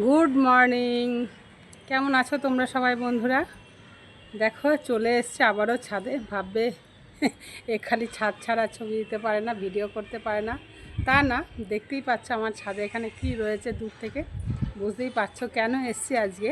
Good morning. কেমন আছো তোমরা সবাই বন্ধুরা? দেখো, চলে এসছে আবারও ছাদে। ভাববে, এ খালি ছাদ ছাড়া ছবি দিতে পারে না, ভিডিও করতে পারে না। তা না, দেখতেই পাচ্ছ আমার ছাদে এখানে কি রয়েছে দূর থেকে। বুঝতেই পারছ কেন এসছি আজকে।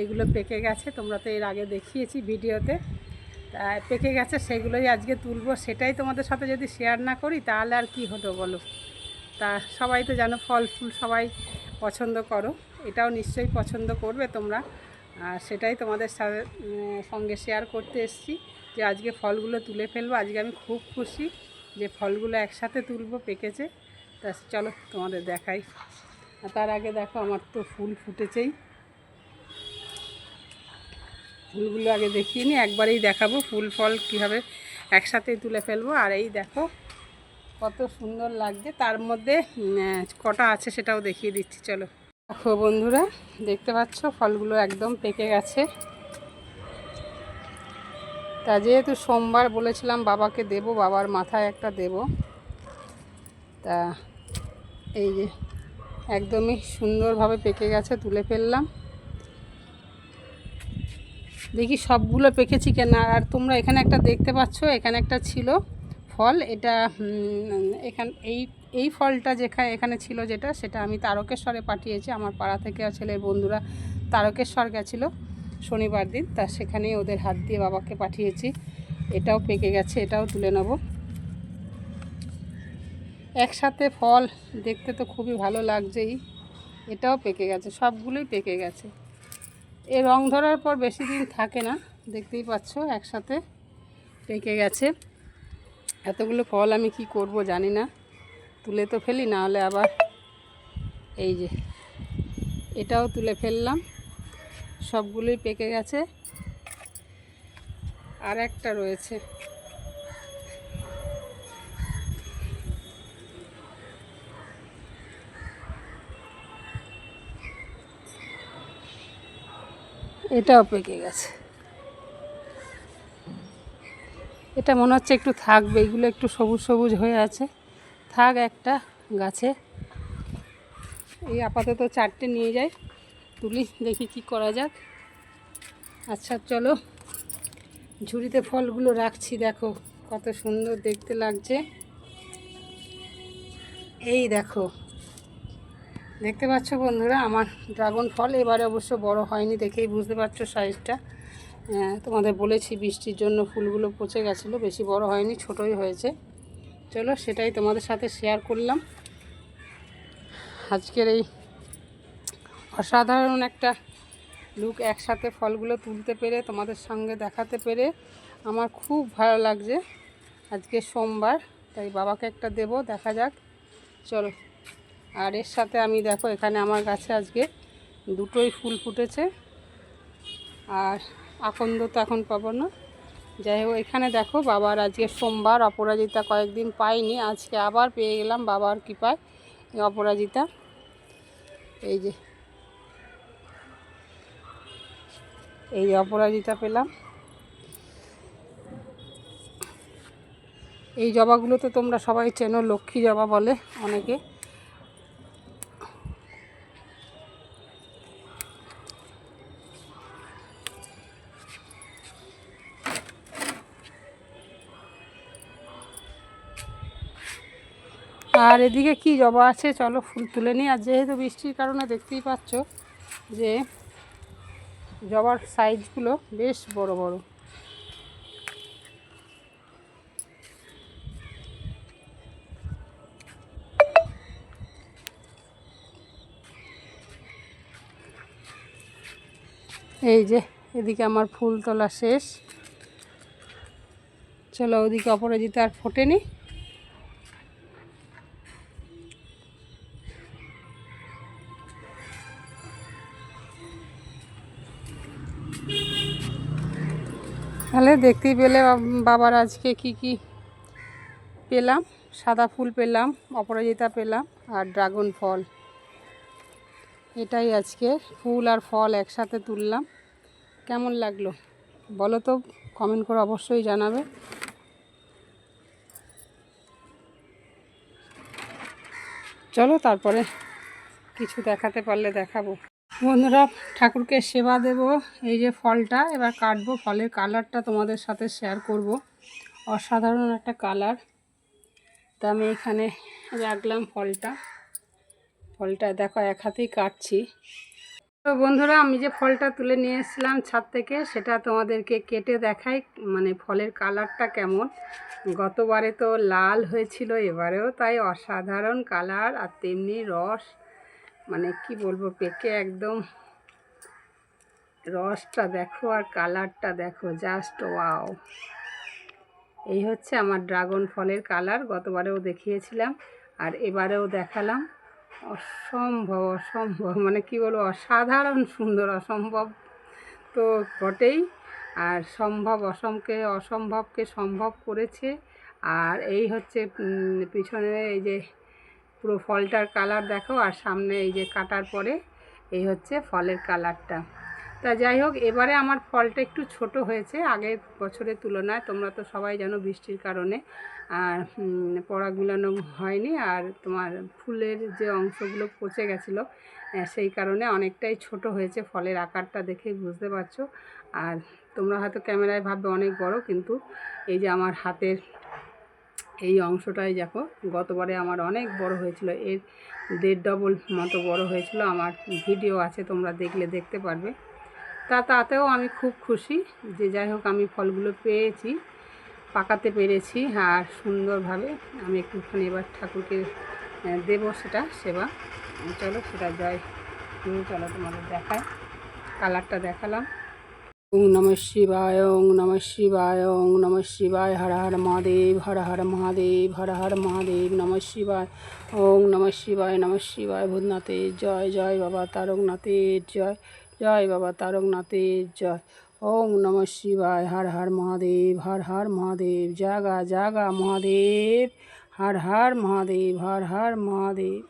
এগুলো পেকে গেছে, তোমরা তো এর আগে দেখিয়েছি ভিডিওতে। তা, পেকে গেছে, সেগুলোই আজকে তুলবো। সেটাই তোমাদের সাথে যদি শেয়ার না করি, তাহলে আর কি হতো বলো? তা, সবাই তো জানো ফল ফুল সবাই পছন্দ করো, এটাও নিশ্চয়ই পছন্দ করবে তোমরা। আর সেটাই তোমাদের সঙ্গে শেয়ার করতে এসেছি যে আজকে ফলগুলো তুলে ফেলব। আজকে আমি খুব খুশি যে ফলগুলো একসাথে তুলবো পেকেছে তা চলো তোমাদের দেখাই। তার আগে দেখো আমার তো ফুল ফুটেছেই। ফুলগুলো আগে দেখিয়ে নিই একবারেই দেখাবো ফুল, ফল কীভাবে একসাথেই তুলে ফেলব। আর এই দেখো কত সুন্দর লাগছে। তার মধ্যে কটা আছে সেটাও দেখিয়ে দিচ্ছি, চলো। দেখো বন্ধুরা, দেখতে পাচ্ছ, ফলগুলো একদম পেকে গেছে। তা যেহেতু সোমবার বলেছিলাম বাবাকে দেব, বাবার মাথায় একটা দেব। তা এই যে, একদমই সুন্দরভাবে পেকে গেছে, তুলে ফেললাম। দেখি সবগুলো পেকেছি কেনা। আর তোমরা এখানে একটা দেখতে পাচ্ছ, এখানে একটা ছিল। ফল, এটা এখান, এই এই ফলটা যেখানে এখানে ছিল যেটা, সেটা আমি তারকেশ্বরে পাঠিয়েছি। আমার পাড়া থেকে ছেলের বন্ধুরা তারকেশ্বর গেছিল শনিবার দিন, তা সেখানেই ওদের হাত দিয়ে বাবাকে পাঠিয়েছি। এটাও পেকে গেছে, এটাও তুলে নেব। একসাথে ফল দেখতে তো খুবই ভালো লাগছেই, এটাও পেকে গেছে, সবগুলোই পেকে গেছে। এ রং ধরার পর বেশি দিন থাকে না, দেখতেই পাচ্ছ, একসাথে পেকে গেছে। এতগুলো ফল আমি কি করব জানি না। তুলে তো ফেলি না হলে আবার এই যে এটাও তুলে ফেললাম। সবগুলোই পেকে গেছে। আর একটা রয়েছে। এটাও পেকে গেছে। এটা মনে হচ্ছে একটু থাকবে, এগুলো একটু সবুজ সবুজ হয়ে আছে। থাক একটা গাছে। এই আপাতত চারটে নিয়ে যাই, তুলি, দেখি কি করা যাক। আচ্ছা চলো। ঝুড়িতে ফলগুলো রাখছি, দেখো কত সুন্দর দেখতে লাগছে। এই দেখো, দেখতে পাচ্ছ বন্ধুরা, আমার ড্রাগন ফল এবারে অবশ্য বড় হয়নি দেখেই বুঝতে পারছ সাইজটা তোমাদের বলেছি বৃষ্টির জন্য ফুলগুলো পচে গেছিল, বেশি বড় হয়নি, ছোটই হয়েছে। চলো সেটাই তোমাদের সাথে শেয়ার করলাম। আজকের এই অসাধারণ একটা লুক একসাথে ফলগুলো তুলতে পেরে, তোমাদের সঙ্গে দেখাতে পেরে আমার খুব ভালো লাগছে। আজকে সোমবার, তাই বাবাকে একটা দেব, দেখা যাক। চলো, আর এর সাথে আমি দেখো, এখানে আমার গাছে আজকে দুটোই ফুল ফুটেছে। আর আকন্দ তো এখন পাবো না। যাই হোক, এখানে দেখো বাবার আজকে সোমবার, অপরাজিতা কয়েকদিন পাইনি আজকে আবার পেয়ে গেলাম বাবার কৃপায় অপরাজিতা। এই যে, এই অপরাজিতা পেলাম। এই জবাগুলো তো তোমরা সবাই চেনো, লক্ষ্মী জবা বলে অনেকে। আর এদিকে কি জবা আছে? চলো ফুল তুলে নিই। আর যেহেতু বৃষ্টির কারণে দেখতেই পাচ্ছ যে জবার সাইজগুলো বেশ বড় বড়। এই যে এদিকে আমার ফুল তোলা শেষ। চলো ওদিকে অপরাজিতা আর ফোটেনি তাহলে দেখতেই পেলে বাবার আজকে কি কি পেলাম। সাদা ফুল পেলাম, অপরাজিতা পেলাম আর ড্রাগন ফল। এটাই আজকে, ফুল আর ফল একসাথে তুললাম। কেমন লাগল? বলো তো কমেন্ট করে অবশ্যই জানাবে। চলো তারপরে কিছু দেখাতে পারলে দেখাবো। বন্ধুরা, ঠাকুরকে সেবা দেব। এই যে ফলটা, এবার কাটবো। ফলের কালারটা তোমাদের সাথে শেয়ার করব। অসাধারণ একটা কালার। তা আমি এখানে রাখলাম ফলটা। ফলটা দেখো, এক হাতেই কাটছি। তো বন্ধুরা, আমি যে ফলটা তুলে নিয়ে এসেছিলাম ছাদ থেকে, সেটা তোমাদেরকে কেটে দেখাই মানে ফলের কালারটা কেমন। গতবারে তো লাল হয়েছিল, এবারেও তাই অসাধারণ কালার, আর তেমনি রস। মানে কি বলব, পেকে একদম রসটা দেখো আর কালারটা দেখো জাস্ট ওয়াও এই হচ্ছে আমার ড্রাগন ফলের কালার, গতবারেও দেখিয়েছিলাম আর এবারেও দেখালাম। অসম্ভব অসম্ভব মানে কি বলব, অসাধারণ সুন্দর, অসম্ভব তো বটেই। আর সম্ভব অসমকে অসম্ভবকে সম্ভব করেছে। আর এই হচ্ছে পিছনে এই যে পুরো ফলটার কালার দেখো আর সামনে এই যে কাটার পরে এই হচ্ছে ফলের কালারটা। তা যাই হোক এবারে আমার ফলটা একটু ছোট হয়েছে আগের বছরের তুলনায় তোমরা তো সবাই জানো বৃষ্টির কারণে। আর উম, পরাগুলানো হয়নি আর তোমার ফুলের যে অংশগুলো পচে গেছিল সেই কারণে অনেকটাই ছোট হয়েছে ফলের আকারটা দেখেই বুঝতে পারছ। আর তোমরা হয়তো ক্যামেরায় ভাববে অনেক বড় কিন্তু এই যে আমার হাতের এই অংশটাই দেখো। গতবারে আমার অনেক বড় হয়েছিল। এর দেড় ডবল মতো বড় হয়েছিল। আমার ভিডিও আছে, তোমরা দেখলে দেখতে পারবে। তা তাতেও আমি খুব খুশি যে যাই হোক আমি ফলগুলো পেয়েছি, পাকাতে পেরেছি আর সুন্দরভাবে আমি একটুখানি এবার ঠাকুরকে দেবো সেটা সেবা। চলো সেটা জয় চলো তোমাদের দেখায় কালারটা দেখালাম। ওং নম শিবায়, ওং নম শিবায়, ওং নম শিবায়, হর হর মহাদেব, হর হর মহাদেব, হর হর মহাদেব, নম শিবায়, ওং নম শিবায় নম শিবায় ভূতনাথের জয় জয় বাবা তারকনাথের জয় জয় বাবা তারকনাথের জয়। ওং নম শিবায়, হর হর মহাদেব, হর হর মহাদেব, জাগা জাগা মহাদেব, হর হর মহাদেব, হর হর মহাদেব।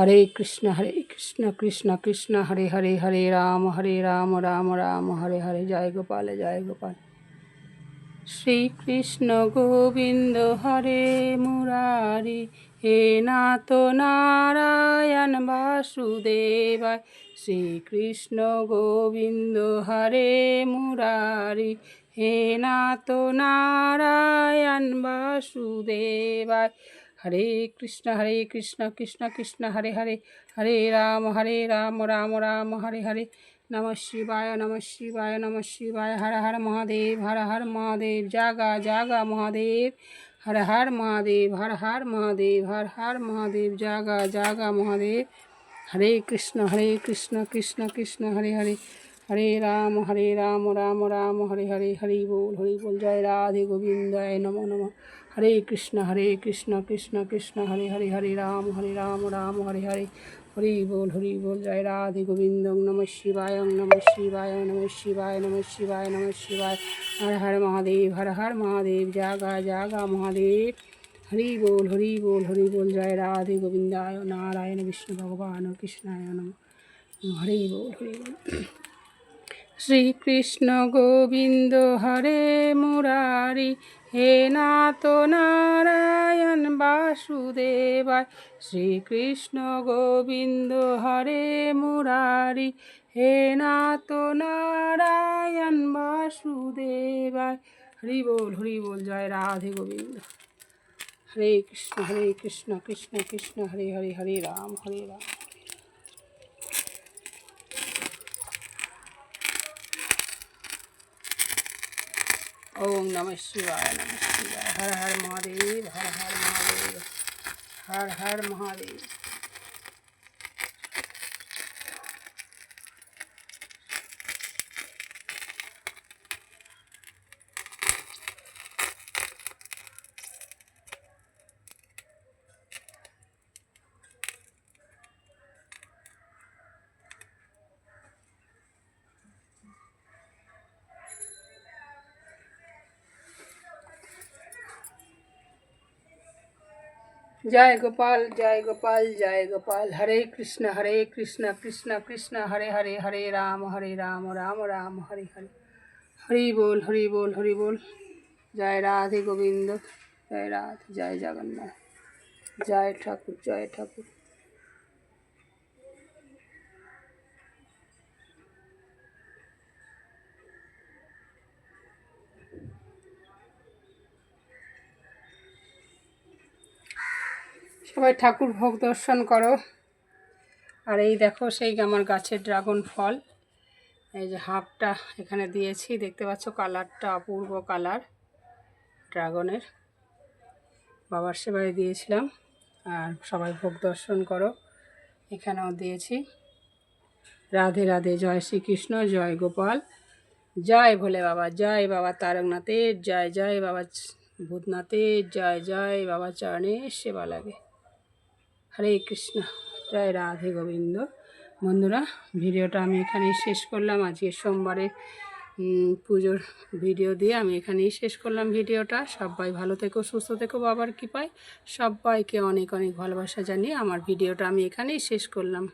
হরে কৃষ্ণ হরে কৃষ্ণ কৃষ্ণ কৃষ্ণ, হরে হরে হরে রাম হরে রাম রাম রাম, হরে হরে, জয় গোপাল জয় গোপাল। শ্রীকৃষ্ণ গোবিন্দ হরে মুরারি, হে নাথ নারায়ণ বাসুদেবায়। শ্রীকৃষ্ণ গোবিন্দ হরে মুরারি, হে নাথ নারায়ণ বাসুদেবায়। হরে কৃষ্ণ হরে কৃষ্ণ কৃষ্ণ কৃষ্ণ হরে হরে হরে রাম হরে রাম রাম রাম হরে হরে নম শিবায় নম শিবায় নম শিবায় হর হর মহাদেব হর হর মহাদেব জাগা জাগা মহাদেব হর হর মহাদেব হর হর মহাদেব হর হর মহাদেব জাগা জাগা মহাদেব হরে কৃষ্ণ হরে কৃষ্ণ কৃষ্ণ কৃষ্ণ হরে হরে হরে রাম হরে রাম রাম রাম হরে হরে হরি বল হরি বল জয় রাধে গোবিন্দায় নম নম হরে কৃষ্ণ হরে কৃষ্ণ কৃষ্ণ কৃষ্ণ, হরে হরে হরে রাম হরে রাম রাম হরে হরে। হরি বল হরি বল, জয় রাধে গোবিন্দ নম শিবায় নম শিবায় নম শিবায় নম শিবায় নম শিবায়। হর হর মহাদেব, হর হর মহাদেব, জাগা জাগা মহাদেব। হরি বল হরি বল হরি বল, জয় রাধে গোবিন্দায়, নারায়ণ, বিষ্ণু, ভগবান, কৃষ্ণায় নম। হরি বল হরি বল। শ্রীকৃষ্ণ গোবিন্দ হরে মুরারি, হে নাথ নারায়ণ বাসুদেবায়, শ্রীকৃষ্ণ গোবিন্দ হরে মুরারি, হে নাথ নারায়ণ বাসুদেবায়। হরি বল হরি বল, জয় রাধে গোবিন্দ। হরে কৃষ্ণ হরে কৃষ্ণ কৃষ্ণ কৃষ্ণ, হরে হরে হরে রাম হরে রাম। ओम नमः शिवाय नमः शिवाय। हर हर महादेव हर हर महादेव हर हर महादेव। জয় গোপাল জয় গোপাল জয় গোপাল হরে কৃষ্ণ হরে কৃষ্ণ কৃষ্ণ কৃষ্ণ হরে হরে হরে রাম হরে রাম রাম রাম হরে হরে হরি বল হরি বল হরি বল জয় রাধে গোবিন্দ জয় রাধ জয় জগন্নাথ জয় ঠাকুর জয় ঠাকুর সবাই ঠাকুর ভোগ দর্শন করো। আর এই দেখো সেই আমার গাছের ড্রাগন ফল। এই যে হাফটা এখানে দিয়েছি, দেখতে পাচ্ছ কালারটা অপূর্ব কালার ড্রাগনের। বাবার সেবায় দিয়েছিলাম, আর সবাই ভোগ দর্শন করো। এখানেও দিয়েছি। রাধে রাধে, জয় শ্রীকৃষ্ণ, জয় গোপাল, জয় ভোলে বাবা, জয় বাবা তারকনাথের, জয় জয় বাবা ভূতনাথের, জয় জয় বাবা চরণে সেবা লাগে। হরে কৃষ্ণ। জয় রাধে গোবিন্দ। বন্ধুরা, ভিডিওটা আমি এখানেই শেষ করলাম। আজকে সোমবারে পুজোর ভিডিও দিয়ে আমি এখানেই শেষ করলাম ভিডিওটা। সবাই ভালো থেকো, সুস্থ থেকো, বাবার কৃপায়। সবাইকে অনেক অনেক ভালোবাসা জানিয়ে আমার ভিডিওটা আমি এখানেই শেষ করলাম।